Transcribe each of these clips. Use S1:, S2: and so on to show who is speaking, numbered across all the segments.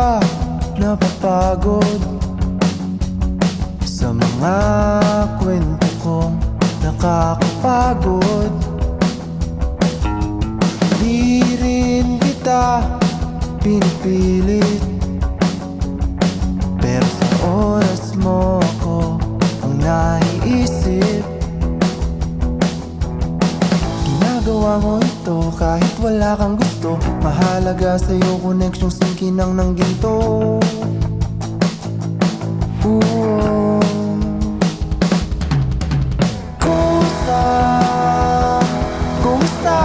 S1: ba napapagod Sa mga kwento kong nakakapagod. Di rin kita pinipilit kang gusto Mahalaga sa'yo connection sinkinang ng ginto Ooh. Kumusta? Kumusta?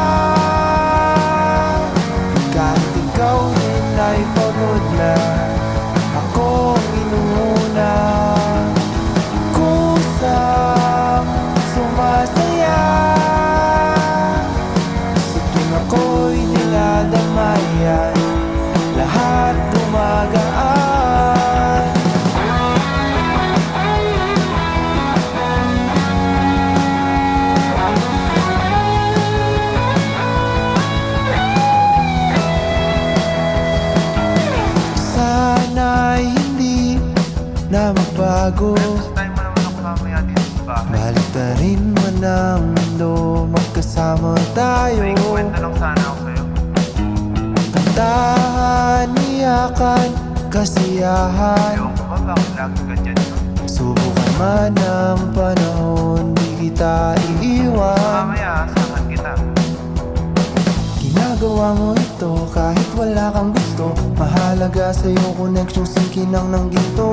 S1: Kahit ikaw na magbago
S2: sa bahay.
S1: Baliktarin man ang mundo Magkasama tayo May kwento
S2: lang sana ako sa'yo.
S1: Kantahan, iyakan, kasiyahan Ewan
S2: ko ba bakit lagi ganyan yun?
S1: Subukan man ang panahon Di kita iiwan
S2: Mamaya, asahan kita.
S1: Ginagawa mo ito? Kahit wala kang gusto Mahalaga sa'yo connection sinkinang ng ginto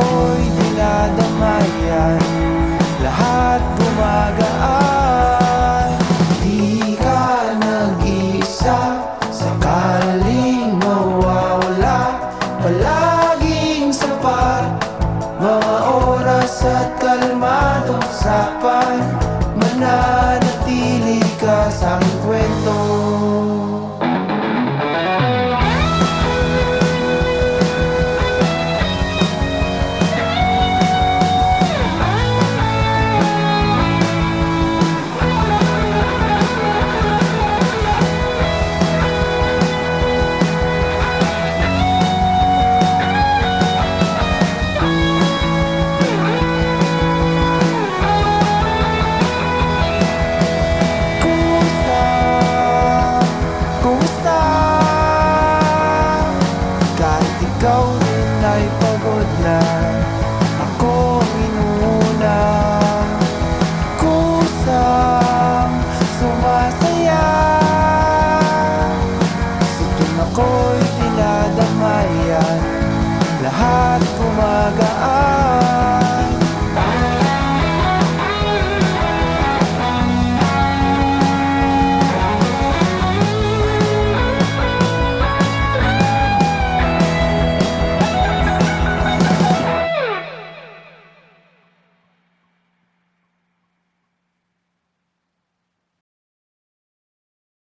S1: ako'y dinadamayan. Lahat gumagaan. Di ka nag-iisa Sakaling mawawala. Palaging sapat Mga oras at kalmadong sapan Manal เราใน